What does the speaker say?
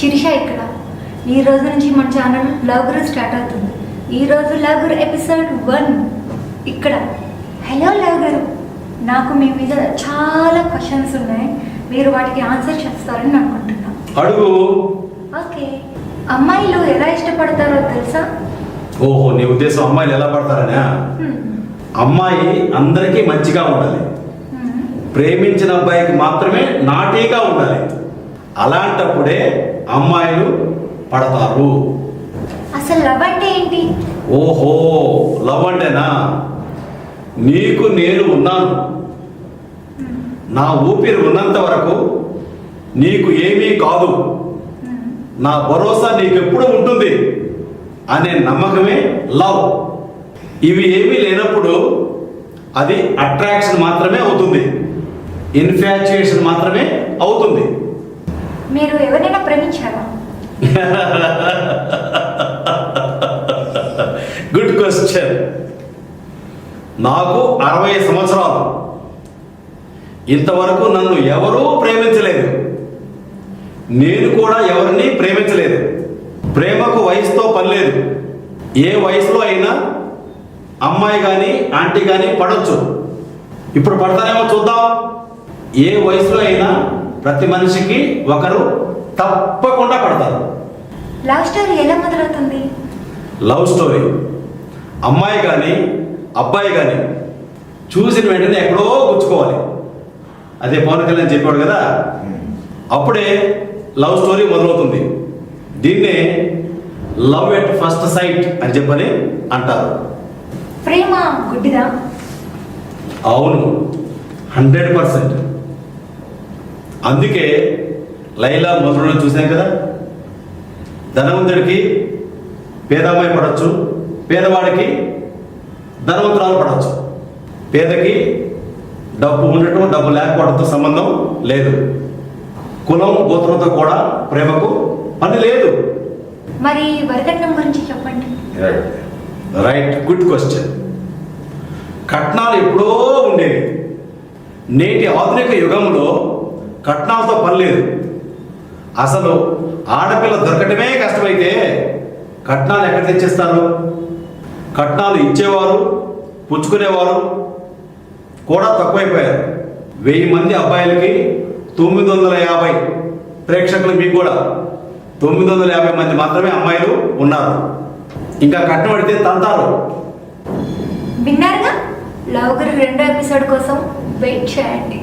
ఈ రోజు నుంచి మన ఛానల్ లవ్ గురు స్టార్ట్ అవుతుంది. ఈ రోజు లవ్ గురు ఎపిసోడ్ వన్ ఇక్కడ. హలో లవ్ గురు నాకు మీ మీద చాలా క్వశ్చన్స్ ఉన్నాయి. మీరు వాటికి ఆన్సర్ చేస్తారని అనుకుంటున్నాను అడుగు. ఓకే. అమ్మాయిలు ఎలా ఇష్టపడతారో తెలుసా? ఓహో నీ ఉద్దేశం అమ్మాయిలు ఎలా పడతారనే. అమ్మాయి అందరికీ మంచిగా ఉండాలి. ప్రేమించిన అబ్బాయికి మాత్రమే నాటీగా ఉండాలి. అలాంటప్పుడే అమ్మాయిలు పడతారు. అసలు లవ్ అంటే ఏంటి? ఓహో లవ్ అంటేనా? నీకు నేను ఉన్నాను. నా ఊపిరి ఉన్నంత వరకు నీకు ఏమీ కాదు. నా భరోసా నీకు ఎప్పుడు ఉంటుంది? అనే నమ్మకమే లవ్. ఇవి ఏమీ లేనప్పుడు అది అట్రాక్షన్ మాత్రమే అవుతుంది. ఇన్ఫాచ్యుయేషన్ మాత్రమే అవుతుంది. మీరు ఎవరైనా ప్రేమించారా? గుడ్ క్వశ్చన్ నాకు అరవై సంవత్సరాలు. ఇంతవరకు నన్ను ఎవరూ ప్రేమించలేదు. నేను కూడా ఎవరిని ప్రేమించలేదు. ప్రేమకు వయసుతో పని లేదు ఏ వయసులో అయినా అమ్మాయి కానీ ఆంటీ కానీ పడొచ్చు. ఇప్పుడు పడతానేమో చూద్దాం. ఏ వయసులో అయినా ప్రతి మనిషికి ఒకరు తప్పకుండా పడతారు. లవ్ స్టోరీ ఎలా మొదలవుతుంది? లవ్ స్టోరీ అమ్మాయి కానీ అబ్బాయి కానీ చూసిన వెంటనే ఎక్కడో గుచ్చుకోవాలి. అదే పవన్ కళ్యాణ్ చెప్పాడు కదా? అప్పుడే లవ్ స్టోరీ మొదలవుతుంది. దీన్నే లవ్ ఎట్ ఫస్ట్ సైట్ అని చెప్పని అంటారు. ప్రేమ గుడ్డిదా? అవును. హండ్రెడ్ పర్సెంట్ అందుకే లైలా మొదలు చూసాం కదా? ధనవంతుడికి పేదమ్మాయి పడవచ్చు పేదవాడికి ధనవంతురాలు పడవచ్చు పేదకి డబ్బు ఉండటం డబ్బు లేకపోవడంతో సంబంధం లేదు. కులం గోత్రంతో కూడా ప్రేమకు పని లేదు. మరి వరకట్నం గురించి చెప్పండి. రైట్ గుడ్ క్వశ్చన్ కట్నాలు ఎప్పుడో ఉండేవి. నేటి ఆధునిక యుగంలో కట్నాలతో పని లేదు. అసలు ఆడపిల్ల దొరకటమే కష్టమైతే కట్నాలు ఎక్కడ తెచ్చిస్తారు? కట్నాలు ఇచ్చేవారు పుచ్చుకునేవారు కూడా తక్కువైపోయారు. వెయ్యి మంది అబ్బాయిలకి తొమ్మిది వందల యాభై ప్రేక్షకులు మీకు కూడా. తొమ్మిది వందల యాభై మంది మాత్రమే అమ్మాయిలు ఉన్నారు. ఇంకా కట్నం పడితే తంతారు. విన్నారుగా? లవ్ గురు రెండో ఎపిసోడ్ కోసం వెయిట్ చేయండి.